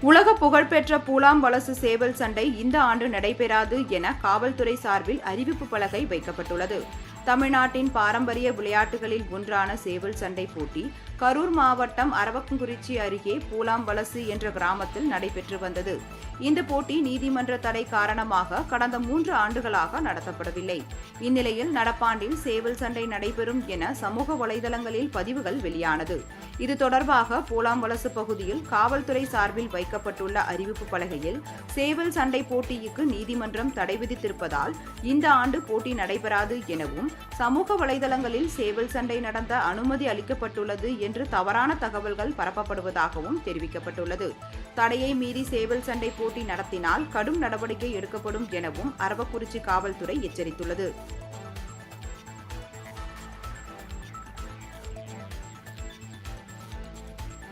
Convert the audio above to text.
உலக புகழ்பெற்ற பூலாம் வலசு சேவல் சண்டை இந்த ஆண்டு நடைபெறாது என காவல்துறை சார்பில் அறிவிப்பு பலகை வைக்கப்பட்டுள்ளது. தமிழ்நாட்டின் பாரம்பரிய விளையாட்டுகளில் ஒன்றான சேவல் சண்டை போட்டி கரூர் மாவட்டம் அரவக்குறிச்சி அருகே பூலாம்பலசு என்ற கிராமத்தில் நடைபெற்று வந்தது. இந்த போட்டி நீதிமன்ற தடை காரணமாக கடந்த மூன்று ஆண்டுகளாக நடத்தப்படவில்லை. இந்நிலையில் நடப்பாண்டில் சேவல் சண்டை நடைபெறும் என சமூக வலைதளங்களில் பதிவுகள் வெளியானது. இது தொடர்பாக பூலாம்பலசு பகுதியில் காவல்துறை சார்பில் வைக்கப்பட்டுள்ள அறிவிப்பு பலகையில் சேவல் சண்டை போட்டிக்கு நீதிமன்றம் தடை விதித்திருப்பதால் இந்த ஆண்டு போட்டி நடைபெறாது எனவும் சமூக வலைதளங்களில் சேவல் சண்டை நடந்த அனுமதி அளிக்கப்பட்டுள்ளது என்று தவறான தகவல்கள் பரப்பப்படுவதாகவும் தெரிவிக்கப்பட்டுள்ளது. தடையை மீறி சேவல் சண்டை போட்டி நடத்தினால் கடும் நடவடிக்கை எடுக்கப்படும் எனவும் அரவக்குறிச்சி காவல்துறை எச்சரித்துள்ளது.